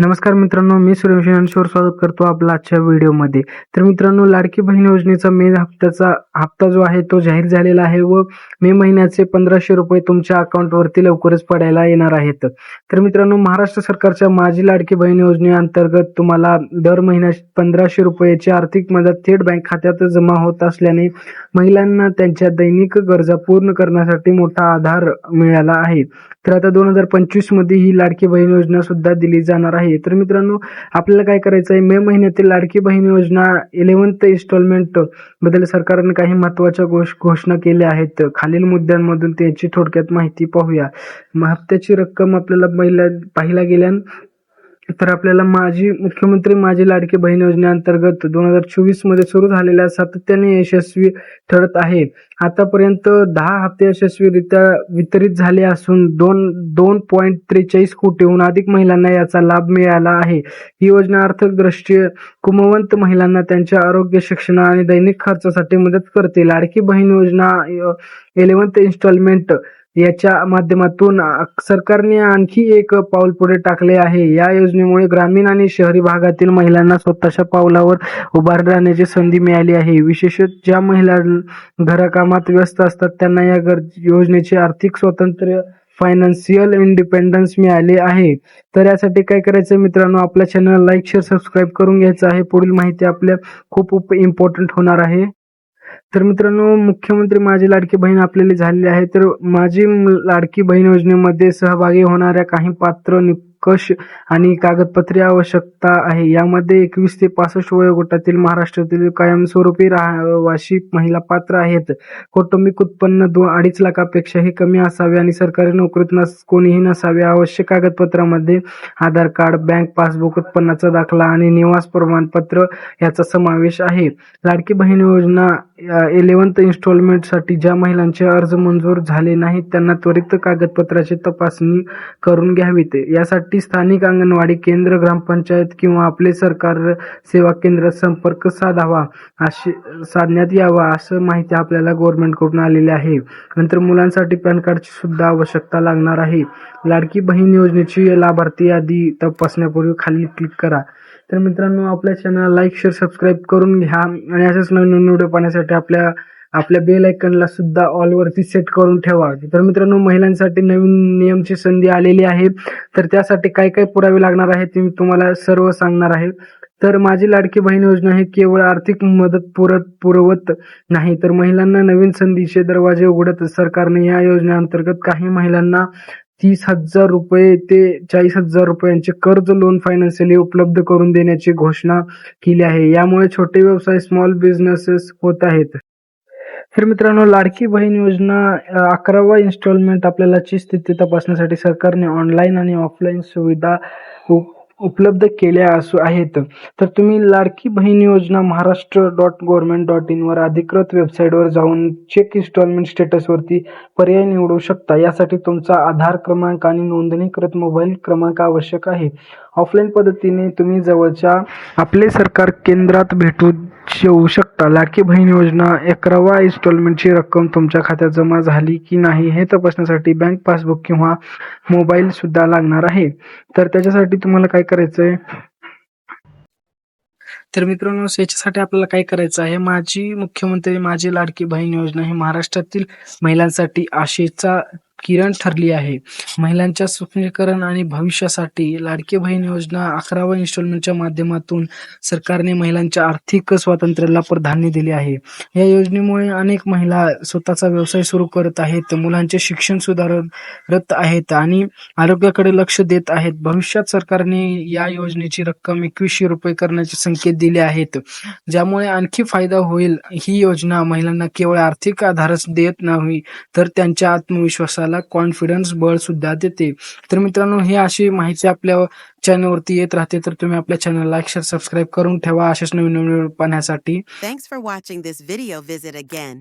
नमस्कार मित्रांनो मी सुरेश यांच्यावर स्वागत करतो आपला आजच्या व्हिडिओमध्ये. तर मित्रांनो लाडकी बहीण योजनेचा मे हप्त्याचा हप्ता जो आहे तो जाहीर झालेला आहे व मे महिन्याचे पंधराशे रुपये तुमच्या अकाउंटवरती लवकरच पडायला येणार आहेत. तर मित्रांनो महाराष्ट्र सरकारच्या माझी लाडकी बहीण योजनेअंतर्गत तुम्हाला दर महिन्या पंधराशे रुपयाची आर्थिक मदत थेट बँक खात्यात जमा होत असल्याने महिलांना त्यांच्या दैनिक गरजा पूर्ण करण्यासाठी मोठा आधार मिळाला आहे. तर आता दोन हजार पंचवीसमध्ये ही लाडकी बहीण योजना सुद्धा दिली जाणार आहे. तर मित्रांनो आपल्याला काय करायचं आहे मे महिन्यातील लाडकी बहीण योजना इलेव्हन्थ इन्स्टॉलमेंटबद्दल सरकारने काही महत्त्वाच्या गोष घोषणा केल्या आहेत. खालील मुद्द्यांमधून त्याची थोडक्यात माहिती पाहूया. म हप्त्याची रक्कम आपल्याला पहिल्या पाहिला गेल्या तर आपल्याला माझी मुख्यमंत्री माझी लाडकी बहीण योजनेअंतर्गत दोन हजार चोवीसमध्ये सुरू झालेल्या सातत्याने यशस्वी ठरत आहे आतापर्यंत दहा हप्ते यशस्वीरित्या वितरित झाले असून दोन दोन पॉईंट त्रेचाळीस कोटीहून अधिक महिलांना याचा लाभ मिळाला आहे. ही योजना आर्थिकदृष्ट्या कुमवंत महिलांना त्यांच्या आरोग्य शिक्षण आणि दैनिक खर्चासाठी मदत करते. लाडकी बहीण योजना इलेव्हन्थ इन्स्टॉलमेंट याच्या माध्यमातून सरकारने आणखी एक पाऊल पुढे टाकले आहे. या योजनेमुळे ग्रामीण आणि शहरी भागातील महिलांना स्वतःच्या पावलावर उभा राहण्याची संधी मिळाली आहे. विशेषतः ज्या महिला घरकामात व्यस्त असतात त्यांना या योजनेचे आर्थिक स्वातंत्र्य फायनान्शियल इंडिपेंडन्स मिळाले आहे. तर यासाठी काय करायचं मित्रांनो? आपल्या चॅनल लाईक शेअर सबस्क्राईब करून घ्यायचं आहे. पुढील माहिती आपल्या खूप इम्पॉर्टंट होणार आहे. तर मित्रांनो मुख्यमंत्री माझी लाडकी बहीण आपल्याला झालेली आहे. तर माझी म- लाडकी बहीण योजनेमध्ये सहभागी होणाऱ्या काही पात्र निकष आणि कागदपत्रे आवश्यकता आहे. यामध्ये एकवीस ते पासष्ट वयोगटातील महाराष्ट्रातील कायमस्वरूपी रहिवासी महिला पात्र आहेत. कौटुंबिक उत्पन्न दोन अडीच लाखापेक्षाही कमी असावे आणि सरकारी नोकरीत नस कोणीही नसावे. आवश्यक कागदपत्रामध्ये आधार कार्ड बँक पासबुक उत्पन्नाचा दाखला आणि निवास प्रमाणपत्र याचा समावेश आहे. लाडकी बहीण योजना इलेव्हन्थ इन्स्टॉलमेंटसाठी ज्या महिलांचे अर्ज मंजूर झाले नाहीत त्यांना त्वरित कागदपत्राची तपासणी करून घ्यावीत यासाठी स्थानिक अंगणवाडी केंद्र ग्रामपंचायत किंवा आपले सरकार सेवा केंद्रात संपर्क साधावा अशी साधण्यात यावा असं माहिती आपल्याला गव्हर्नमेंटकडून आलेली आहे. नंतर मुलांसाठी पॅन कार्डची सुद्धा आवश्यकता लागणार आहे. लाडकी बहीण योजनेची लाभार्थी यादी तपासण्यापूर्वी खाली क्लिक करा. तर मित्रांनो आपल्या चॅनल लाईक शेअर सबस्क्राईब करून घ्या आणि अशाच नवीन नवीन व्हिडिओ पाहण्यासाठी आपल्या आपल्या बेल आयकनला सुद्धा ऑलवरती सेट करून ठेवा. तर मित्रांनो महिलांसाठी नवीन नियमची संधी आलेली आहे. तर त्यासाठी काय काय पुरावे लागणार आहे ते मी तुम्हाला सर्व सांगणार आहे. तर माझी लाडकी बहीण योजना ही केवळ आर्थिक मदत पुरत पुरवत नाही. तर महिलांना नवीन संधीचे दरवाजे उघडत सरकारने या योजनेअंतर्गत काही महिलांना तीस हजार रुपये ते चाळीस हजार रुपयांचे कर्ज लोन फायनान्शियली उपलब्ध करून देण्याची घोषणा केली आहे. यामुळे छोटे व्यवसाय स्मॉल बिझनेसेस होत आहेत. तर मित्रांनो लाडकी बहीण योजना अकरावा इन्स्टॉलमेंट आपल्याला ची स्थिती तपासण्यासाठी सरकारने ऑनलाईन आणि ऑफलाईन सुविधा उपलब्ध केल्या असू आहेत. तर तुम्ही Ladki Bahin Yojana Maharashtra dot government dot in वर अधिकृत वेबसाईटवर जाऊन चेक इन्स्टॉलमेंट स्टेटसवरती पर्याय निवडू शकता. यासाठी तुमचा आधार क्रमांक आणि नोंदणीकृत मोबाईल क्रमांक आवश्यक आहे. ऑफलाईन पद्धतीने तुम्ही जवळच्या आपले सरकार केंद्रात भेटू येऊ शकता. लाडकी बहीण योजना अकरावा इन्स्टॉलमेंटची रक्कम तुमच्या खात्यात जमा झाली की नाही हे तपासण्यासाठी बँक पासबुक किंवा मोबाईल सुद्धा लागणार आहे. तर त्याच्यासाठी तुम्हाला काय करायचं आहे तर मित्रांनो याच्यासाठी आपल्याला काय करायचं आहे? माझी मुख्यमंत्री माझी लाडकी बहीण योजना ही महाराष्ट्रातील महिलांसाठी आशेचा किरण ठरली आहे. महिलांच्या सक्षमीकरण आणि भविष्यासाठी लाडकी बहीण योजना अकरावा इन्स्टॉलमेंटच्या माध्यमातून सरकारने महिलांच्या आर्थिक स्वातंत्र्याला प्राधान्य दिले आहे. या योजनेमुळे अनेक महिला स्वतःचा व्यवसाय सुरू करत आहेत मुलांचे शिक्षण सुधारत आहेत आणि आरोग्याकडे लक्ष देत आहेत. भविष्यात सरकारने या योजनेची रक्कम एकवीसशे रुपये करण्याचे संकेत दिले आहेत. ज्यामुळे आणखी फायदा होईल. ही योजना महिलांना केवळ आर्थिक आधारच देत नाही तर त्यांच्या आत्मविश्वासाला कॉन्फिडन्स बळ सुद्धा देते. तर मित्रांनो ही अशी माहिती आपल्या चॅनलवरती येत राहते तर तुम्ही आपल्या चॅनल शेअर सबस्क्राईब करून ठेवा अशाच नवीन नवीन पाहण्यासाठी. Thanks for watching this video visit again